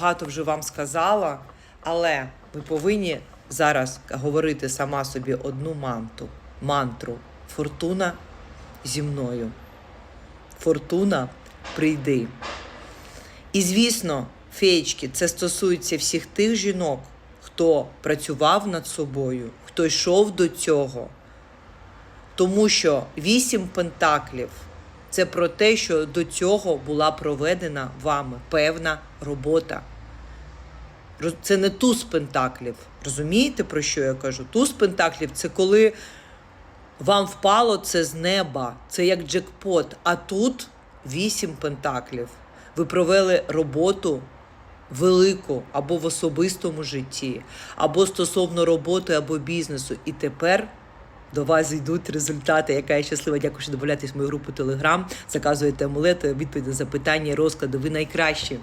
багато вже вам сказала, але ви повинні зараз говорити сама собі одну манту, мантру. Фортуна зі мною. Фортуна прийди. І звісно, феєчки, це стосується всіх тих жінок, хто працював над собою, хто йшов до цього. Тому що вісім пентаклів це про те, що до цього була проведена вами певна робота. Це не туз пентаклів. Розумієте, про що я кажу? Туз пентаклів це коли вам впало це з неба, це як джекпот. А тут вісім пентаклів. Ви провели роботу велику або в особистому житті, або стосовно роботи, або бізнесу. І тепер до вас йдуть результати. Яка я щаслива. Дякую, що додаєтесь в мою групу Телеграм. Заказуєте амулети, відповіді на запитання, розклади. Ви найкращі.